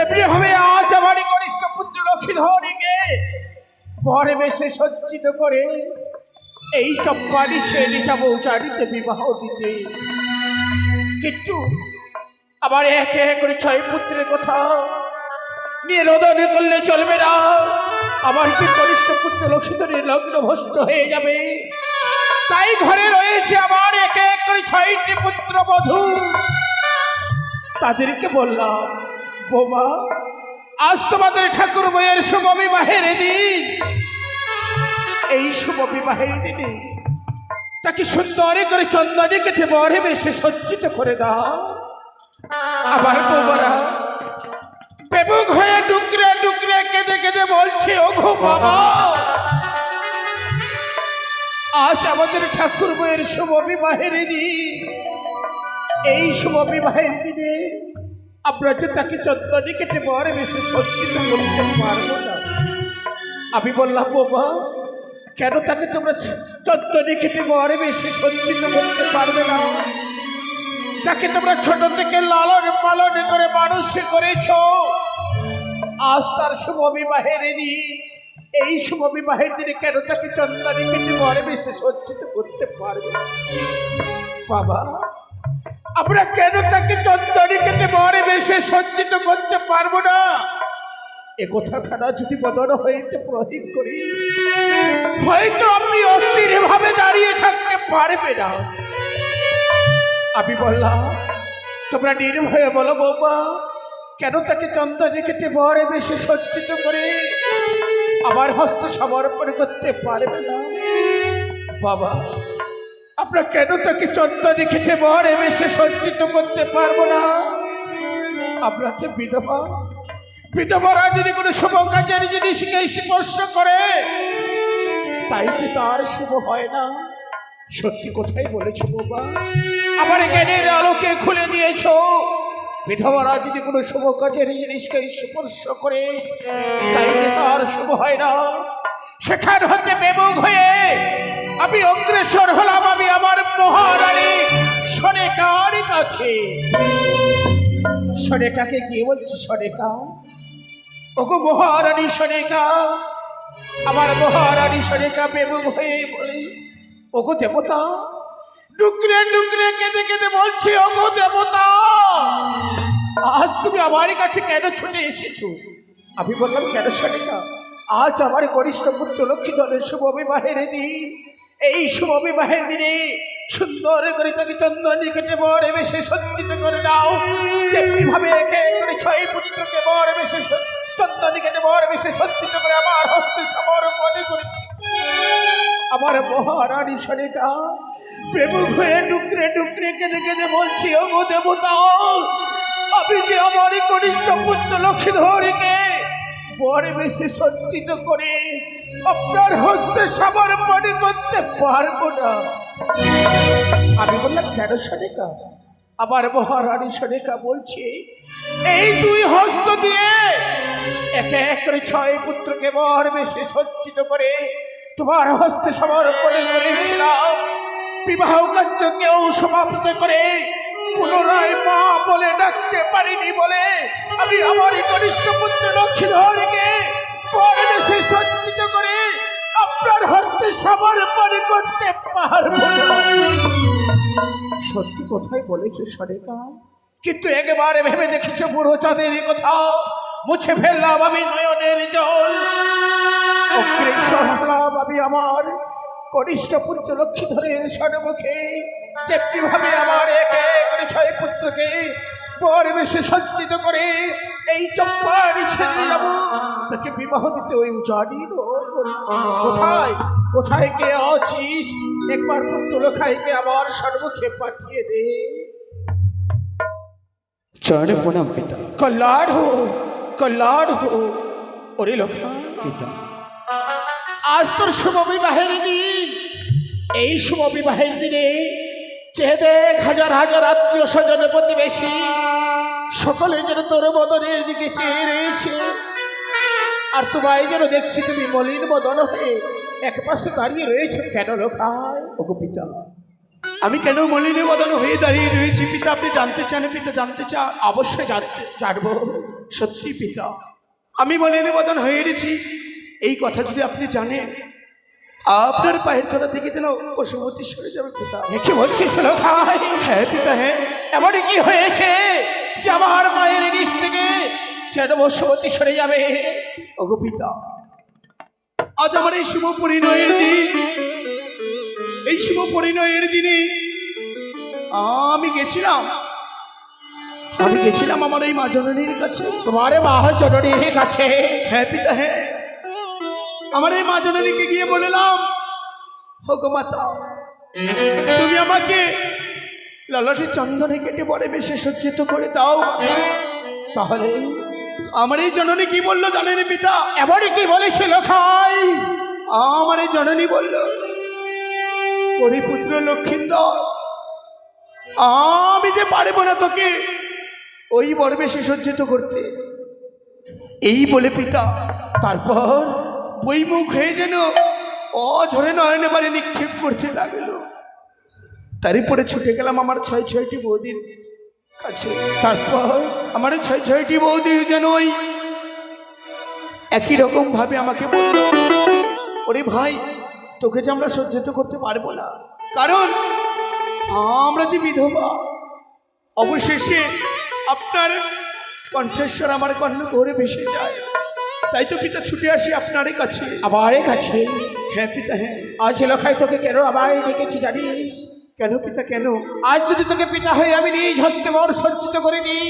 তেমনি ভাবে আজ আমারই কনিষ্ঠ পুত্র লক্ষ্মী ধরীকে পরে বেশে সজ্জিত করে এই চপ্পারি ছেড়ে যাব চারিতে বিবাহ দিতে। কিন্তু আবার একে এক করে ছয় পুত্রের কথা নিয়ে রোদনে করলে চলবে না। আমার যে কনিষ্ঠ পুত্র লক্ষ্মীধরের লগ্ন ভস্ত হয়ে যাবে, তাই ঘরে রয়েছে আমার একে এক করে ছয়টি পুত্র বধূ। তাদেরকে বললাম বোমা, আজ তোমাদের ঠাকুর বইয়ের শুভ বিবাহের দিন। এই শুভ বিবাহের দিনে তাকে সুন্দর করে চন্দনে কেটে বরে বেশি সজ্জিত করে দাও। আবার বৌমারা, বেবুক হয়ে ডুকরে ডুকরে কেঁদে কেঁদে বলছে ও গো বাবা আজ আমাদের ঠাকুর বইয়ের শুভ বিবাহের দিন। এই শুভ বিবাহের দিনে আমরা যে তাকে চন্দনে কেটে বরে বেশি সজ্জিত করতে পারব না। আমি বললাম বাবা কেন তাকে তোমরা চন্দনে কেটে বরে বেশি সজ্জিত করতে পারবে না। যাকে তোমরা ছোট থেকে লালন পালন করে মানুষ করেছ, আজ তার শুভ বিবাহের দিন। এই শুভ বিবাহের দিনে কেন তাকে চন্দনে কেটে বরে বেশি সজ্জিত করতে পারবে? বাবা আমরা কেন তাকে চন্দনে কেটে মরে বেশে সজ্জিত করতে পারব না? এ কথাখানা যদি বদল হইতে প্রহিত করি। হয়তো আপনি অস্থির ভাবে দাঁড়িয়ে থাকতে পারবে না। আমি বললাম, তোমরা নির্ভয়ে বলো বৌমা, কেন তাকে চন্দনে কেটে বরে বেশি সজ্জিত করে? আমার হস্ত সমর্পণ করতে পারবে না। বাবা আমরা কেন তাকে চন্দনে কেটে বরে বেশি সজ্জিত করতে পারব না? আমরা যে বিধবা। বিধবারা যদি কোনো শুভ কাজের জিনিসকে স্পর্শ করে, তাই যে তার শুভ হয় না। সত্যি কোথায় বলেছ বাবা। আমার জ্ঞানের আলোকে খুলে দিয়েছ। বিধবারা যদি কোনো শুভ কাজের জিনিসকে স্পর্শ করে, তাই যে তার শুভ হয় না। সেখান হতে বেমুখ হয়ে আমি অগ্রেসর হলাম আমি আমার মহারানী সনেকার কাছে। সনেকাকে গিয়ে বলছি সনেকা ওগো মহারানী সনেকা আমার মহারানী সনেকা বেমুখ হয়ে বলে, ওগো দেবতা, ডুকরে ডুকরে কেঁদে কেঁদে বলছি, ওগো দেবতা, আজ তুমি আমার কাছে কেন ছুটে এসেছ? আমি বললাম, কেন সনিকা আজ আমার কনিষ্ঠ পুত্র লক্ষ্মী দলের শুভ বিবাহের দিন এই শুভ বিবাহের দিনে সুন্দর করে তাকে চন্দনী কেটে বরে বেশে সজ্জিত করে দাও। যেমনি ভাবে একে করে ছয় পুত্রকে বরে বেশে চন্দনী কেটে বরে বেশে সজ্জিত করে আমার হস্তে সমর্পণ করেছি। আমার মহারানী সনিকা প্রেমুখ হয়ে ডুকরে ডুকরে কেঁদে কেঁদে বলছি ও দেবতা, আমি যে আমার কনিষ্ঠ পুত্র লক্ষ্মী ধরিকে পরে বেশি সজ্জিত করে আপনার হস্তে সমর্পণ করতে পারব না। আমি বললাম, কেন সনিকা? আমার মহারানী সনিকা বলছে, এই দুই হস্ত দিয়ে একে এক করে ছয় পুত্রকে বর বেশি সজ্জিত করে তোমার হস্তে সমর্পণ করেছিলাম। বিবাহ কার্যকেও সমাপ্ত করে পুনরায় মা বলে ডাকতে পারিনি বলে আমি আমার কনিষ্ঠ পুত্র লক্ষ্মীধরকে পরে বেশি সজ্জিত করে আপনার হস্তে সমর্পণ করতে পারব সত্যি কোথায় বলেছ সরেকা কিন্তু একেবারে ভেবে দেখেছ বুড়ো চাঁদের কথা। মুছে ফেললাম আমি নয়নের জল। আমি আমার কনিষ্ঠ পুত্র লক্ষ্মীধরের সর্বমুখে যেমনি ভাবে আমার একে করে ছয় পুত্রকে পরিবেশে সজ্জিত করে এই চম্পারি ছেড়ে যাব তাকে বিবাহ দিতে ওই উজাড়ি কোথায়? কোথায় কে আছিস? একবার পুত্র লেখাইকে আমার সর্বমুখে পাঠিয়ে দে। চরণে প্রণাম পিতা। কল্যাণ হো কল্যাণ হো ওরে লোকা পিতা। আজ তোর শুভ বিবাহের দিন। এই শুভ বিবাহের দিনে দেখ হাজার হাজার আত্মীয় স্বজন প্রতিবেশী, সকলে যেন তোর বদনের দিকে চেয়ে রয়েছে। আর তোমায় যেন দেখছি তুমি মলিন বদন হয়ে এক পাশে দাঁড়িয়ে রয়েছে কেন ওগো পিতা, আমি কেন মলিনী বদন হয়ে দাঁড়িয়ে রয়েছি পিতা? আপনি জানতে চান, পিতা জানতে চান? অবশ্যই জানতে জানব। সত্যি পিতা, আমি বলে নিবেদন হয়ে গেছি এই কথা যদি আপনি জানেন আপনার পায়ের তলা থেকে যেন পশুমতি সরে যাবে পিতা। কি বলছিস হ্যাঁ পিতা হ্যাঁ। এমন কি হয়েছে যে আমার মায়ের নিচ থেকে যেন বসবতী সরে যাবে? ওগো পিতা আজ আমার এই শুভ পরিণয়ের দিন। এই শুভ পরিণয়ের দিনে আমি গেছিলাম। আমি গেছিলাম আমার এই মা জননীর কাছে। তোমার মা জননীর কাছে? হ্যাঁ পিতা হ্যাঁ। আমার এই মা জননীকে গিয়ে বললাম মাতা তুমি আমাকে ললাটে চন্দনে কেটে পরে বেশি সজ্জিত করে দাও তাহলে আমার এই জননী কি বলল জানেন পিতা? এমন কি বলেছিল খাই? আমার এই জননী বলল ওরে পুত্র লক্ষ্মীন্দর আমি যে পারব না তোকে ওই বড় বেশি সজ্জিত করতে। এই বলে পিতা তারপর বই মুখ হয়ে যেন অঝরে নয়নে বারে নিক্ষেপ করতে লাগল। তারই পরে ছুটে গেলাম আমার ছয় ছয়টি বৌদির কাছে। তারপর আমার ছয় ছয়টি বৌদি যেন ওই একই রকম ভাবে আমাকে ওরে ভাই, তোকে যে আমরা সহ্যিত করতে পারব না। কারণ আমরা যে বিধবা, অবশেষে আপনার কণ্ঠেশ্বর আমার কর্ণ ঘরে ভেসে যায়। তাই তো পিতা ছুটে আসি আপনারই কাছে। আবার কাছে। হ্যাঁ পিতা হ্যাঁ। আজ লোকাই তোকে কেন আবার ডেকেছি জানিস? কেন পিতা কেন? আজ যদি তোকে পিতা হয়ে আমি নিজ হস্তে বর সজ্জিত করে দিই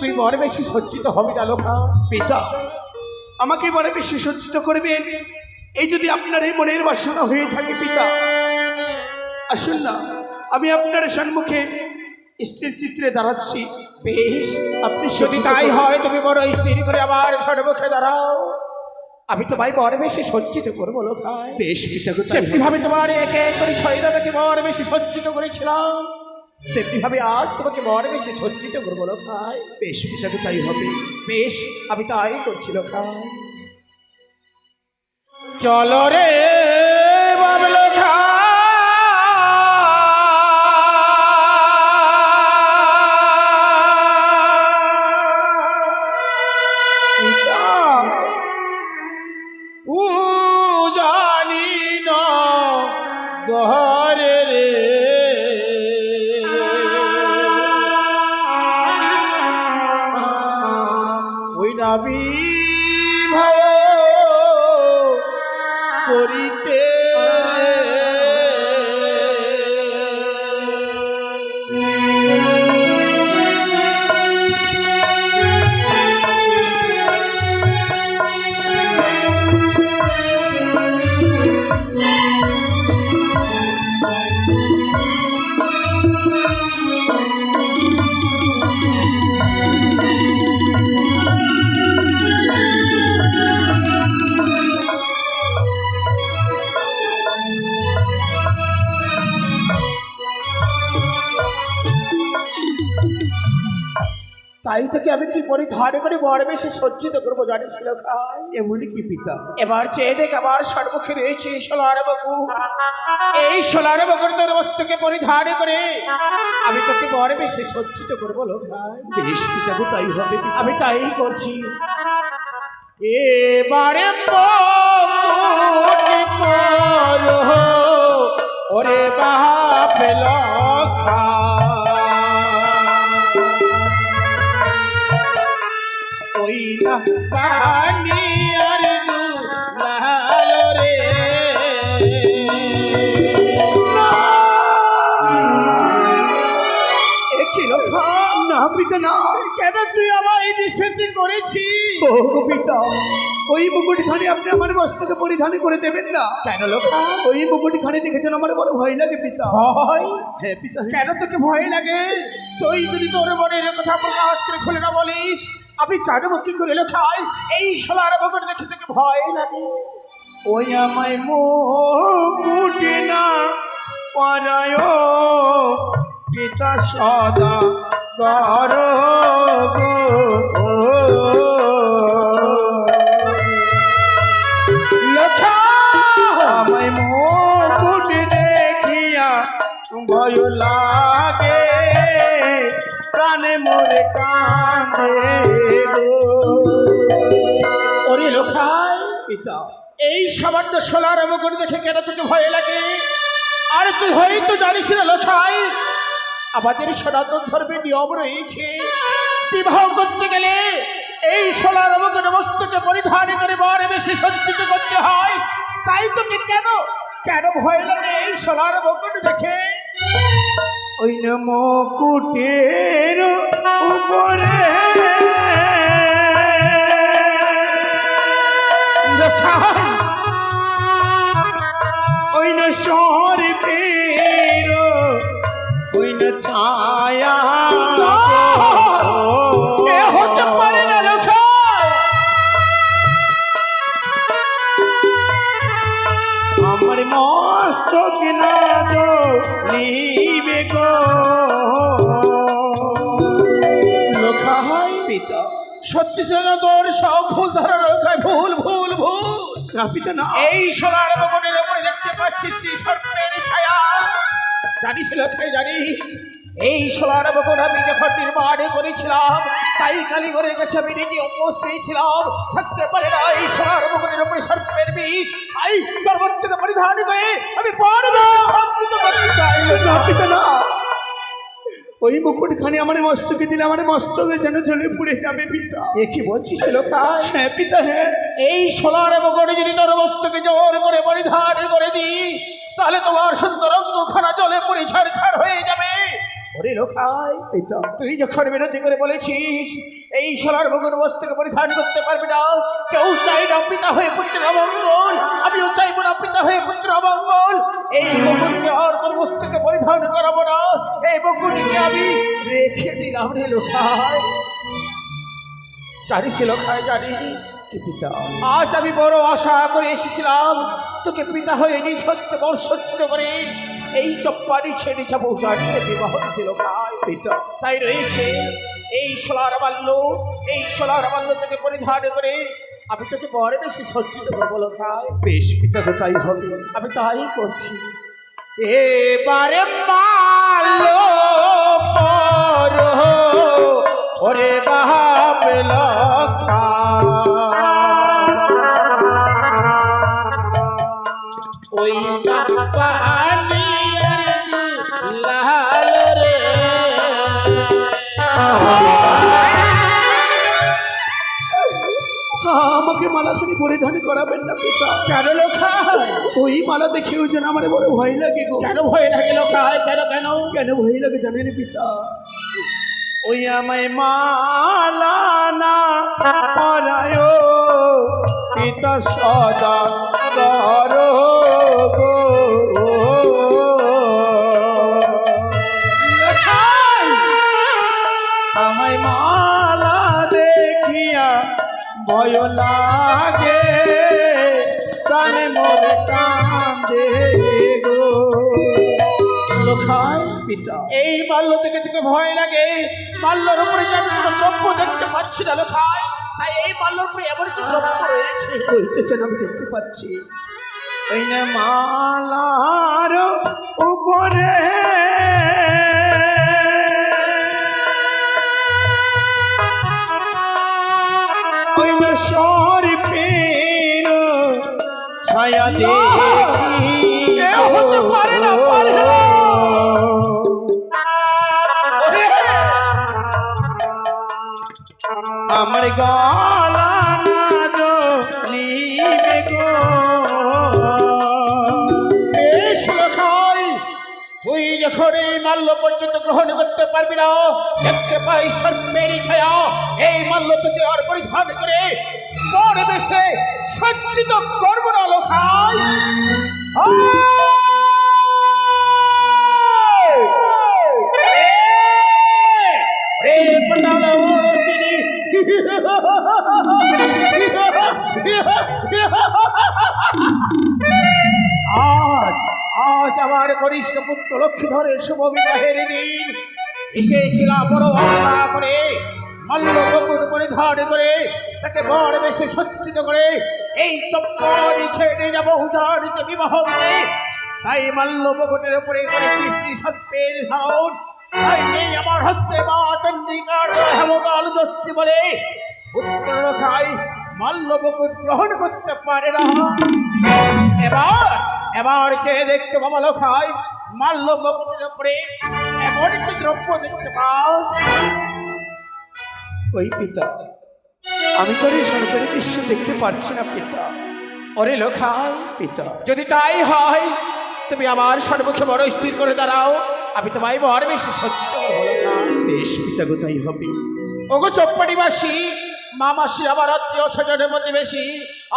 তুই বর বেশি সজ্জিত হবি না লোকা। পিতা আমাকে বড় বেশি সজ্জিত করবেন? এই যদি আপনার এই মনের বাসনা হয়ে থাকে পিতা। আসুন না আমি আপনার সম্মুখে স্থির চিত্রে দাঁড়াচ্ছি। বেশ আপনি যদি তাই হয় তুমি বড় স্থির করে আবার সর্বক্ষে দাঁড়াও। আমি তোমায় বর বেশি সজ্জিত করব লোকায় বেশ ভাবে তোমার একে করে ছয় দাদাকে বর বেশি সজ্জিত করেছিলাম তেমনি ভাবে আজ তোমাকে বর বেশি সজ্জিত করব লোকায় বেশ পিতা তাই হবে। বেশ আমি তাই করছি লোকায় চলো রে বাবলো পিতা গহরে রে। ওই নাবি ভাও করিতে তাই থেকে আমি কি পরিধান করে বড় বেশি সজ্জিত করব জানিস এমনই কি পিতা? এবার চেয়ে দেখ আমার সর্বক্ষে রয়েছে এই সোলার বাবু। এই সোলার বাবুর তোর বস্তুকে পরিধান করে আমি তোকে বড় বেশি সজ্জিত করব লোক বেশ পিতা তাই হবে আমি তাই করছি। এবারে ওরে বাপ লক্ষা। ওই পানি আর রে? না পিতা না। কেন তুই আমায় নিষেধ করেছিস? ও পিতা। ওই মুকুটখানি আপনি আমার মস্তকে পরিধান করে দেবেন না। কেন লোকা? ওই মুকুটখানি দেখেছেন আমার বড় ভয় লাগে পিতা। ভয়? হ্যাঁ পিতা। কেন তোকে ভয় লাগে? তুই যদি তোর মনের কথা প্রকাশ করে খুলে না বলিস আমি জানব কি করে লেখাই এই সোলার বগর দেখে তোকে ভয় লাগে। ওই আমায় মুকুটে না পরায় পিতা সদা কর লেখা পিতা এই সামান্য সোলার আমগর দেখে কেন তোকে ভয় লাগে? আর তুই হয়তো জানিস না লোখাই আমাদের সনাতন ধর্মের নিয়ম রয়েছে। বিবাহ করতে গেলে এই সোলার আমগর বস্তুকে পরিধান করে বড় বেশি সজ্জিত করতে হয়। তাই তোকে কেন কেন ভয় লাগে এই সোলার আমগর দেখে? ওই মুকুটের উপরে ওই না সর ফের ওই না ছায়া তোর সব ভুল ধরা লোখাই ভুল ভুল ভুল। না পিতা না। এই সোনার মকটের উপরে দেখতে পাচ্ছিস সেই সর্পের ছায়া। জানিস লোখাই জানিস? এই সোনার মকট আমি যখন নির্মাণ করেছিলাম তাই কালীগড়ের কাছে আমি নিজে উপস্থিত ছিলাম। থাকতে পারে না এই সোনার মকটের উপরে সর্পের বিষ। আই তোর মস্তকে পরিধান করে আমি পারবে। সঞ্চিত করতে চাই না পিতা না। ওই মুকুটখানি আমার মস্তকে দিলে আমার মস্তকে যেন জ্বলে পুড়ে যাবে পিতা। এ কি বলছিস হ্যাঁ পিতা হ্যাঁ এই সোনার মুকুট যদি তোর মস্তকে জোর করে পরিধান করে দিই তাহলে তোমার সুন্দর অঙ্গখানা জলে পড়ে ছাড়খার হয়ে যাবে। ওরে লোকাই তুই যখন বিরতি করে বলেছিস, এই সোনার মগর মস্তকে পরিধান করতে পারবি না, কেউ চাই না পিতা হয়ে পুত্রের অমঙ্গল। আমিও চাইব না পিতা হয়ে পুত্র অমঙ্গল। এই বকুটিকে আর তোর মস্তকে পরিধান করাবো না। এই বকুটিকে আমি রেখে দিলাম রে লোকাই। জানিস লোকাই, জানিস কি পিতা। আজ আমি বড় আশা করে এসেছিলাম, তোকে পিতা হয়ে নিজ হস্তে বর্ষিত করে এই চপ্পারি ছেড়ে যাব জানিয়ে বিবাহ দিল পিতা তাই রয়েছে এই সোলার বাল্য এই সোলার বাল্য থেকে পরিধান করে আমি তোকে বড় বেশি সজ্জিত করব ভাই বেশ পিতা তো তাই হবে। আমি তাই করছি। এবারে মালো ওরে বাহাবেল ওই পানি আমাকে মালা তিনি পরিধান করাবেন না পিতা। কেন লোখায় ওই মালা দেখেও যেন আমার বড় ভয় লাগে গো। কেন ভয় লাগে লোখায় কেন কেন? কেন ভয় লাগে জানেন পিতা? ওই আমায় মালা না পরায় পিতা সদা কর লাগে, প্রাণে মোরে কান্দে গো। লোখায় পিতা। এই মাল্য থেকে থেকে ভয় লাগে মাল্যর উপরে যে আমি কোনো দ্রব্য দেখতে পাচ্ছি না লোখায় তাই এই মাল্যর উপরে এমন কি দ্রব্য রয়েছে? হইতেছেন আমি দেখতে পাচ্ছি। ওই না মালার উপরে ছায়া দেখি হতে পারে না, পারে না। আমার গলা গো। বেশ লোখায় তুই যখন এই মাল্য পর্যন্ত গ্রহণ করতে পারবি না দেখতে পাই সর্বের ছায়া। এই মাল্য আর পরিধান করে পরে বেশে সজ্জিত করব না ওসিনি আজ আজ আমার কনিষ্ঠ পুত্র লক্ষ্মীধরের শুভ বিবাহের দিন। এসেছিলাম বড় আশা করে মল্ল বকুর পরিধান করে তাকে বড় বেশে সজ্জিত করে এই চপ্পল ছেড়ে যাব উদাহরিত বিবাহ করে। তাই মাল্য বকুটের উপরে করেছি শ্রী সত্যের ধারণ আমার দস্তি গ্রহণ করতে পারে না। এবার এবার দেখতে দ্রব্য দেখতে পাস। ওই পিতা। আমি তো আর এই সরকারি দৃশ্য দেখতে পাচ্ছি না, পিতা। ওরে লোকায় পিতা। যদি তাই হয়, তুমি আমার সর্বক্ষে বড় স্থির করে দাঁড়াও। আমি তোমায় বর বেশি সজ্জিত বেশ, পিতা তাই হবে। ওগো চপ্পাড়িবাসী, মামাসি, আমার আত্মীয় স্বজনের মধ্যে বেশি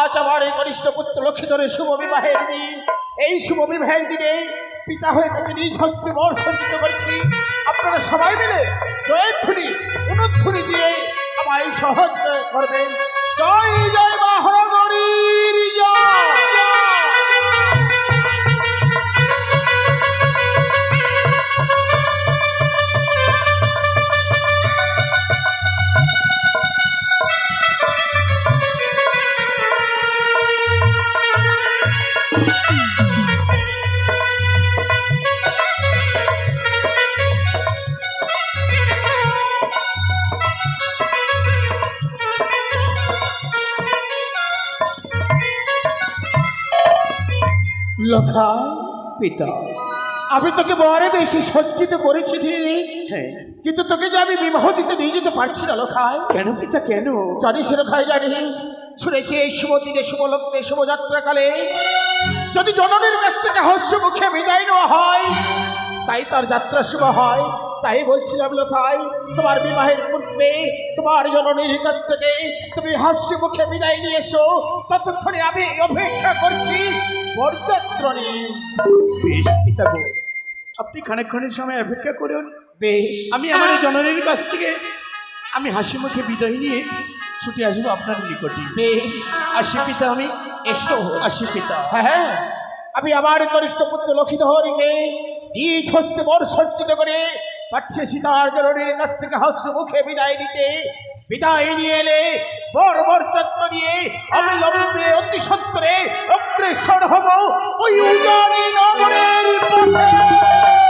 আজ আমার এই কনিষ্ঠ পুত্র লক্ষ্মীধরের শুভ বিবাহের দিন। এই শুভ বিবাহের দিনে পিতা হয়ে তাকে নিজ হস্তে বর সজ্জিত করেছি। আপনারা সবাই মিলে জয়ধ্বনি, উনধ্বনি দিয়ে আমায় সহজ করবেন জয় জয় বাহরগরীর হরগরির জয়। পিতা। আমি তোকে বরে বেশি সজ্জিত করেছি ঠিক হ্যাঁ। কিন্তু তোকে যে আমি বিবাহ দিতে নিয়ে যেতে পারছি না লোখায় কেন পিতা কেন? জানিস লোখায় জানিস। শুনেছি এই শুভ দিনে শুভ লগ্নে শুভযাত্রাকালে যদি জননীর কাছ থেকে হস্য মুখে বিদায় নেওয়া হয় তাই তার যাত্রা শুভ হয়। তাই বলছিলাম লোখাই তোমার বিবাহের পূর্বে তোমার জননীর কাছ থেকে তুমি হাস্য মুখে বিদায় নিয়ে এসো। ততক্ষণে আমি অপেক্ষা করছি। বরযাত্র নিয়ে বেশ পিতা গো আপনি খানিকক্ষণের সময় অপেক্ষা করুন। বেশ। আমি আমার জননীর কাছ থেকে আমি হাসি মুখে বিদায় নিয়ে ছুটে আসব আপনার নিকটে। বেশ। আসি পিতা আমি। এসো। আসি পিতা। হ্যাঁ হ্যাঁ। আমি আমার কনিষ্ঠ পুত্র লক্ষ্মীধরকে নিজ হস্তে বর সজ্জিত করে পাঠিয়েছি তার জননীর কাছ থেকে হাস্য মুখে বিদায় নিতে বিদায় নিয়ে এলে বর বর চত্ব নিয়ে আমি লম্বে অতি সত্তরে অগ্রসর হব ওই উদারী নগরের পথে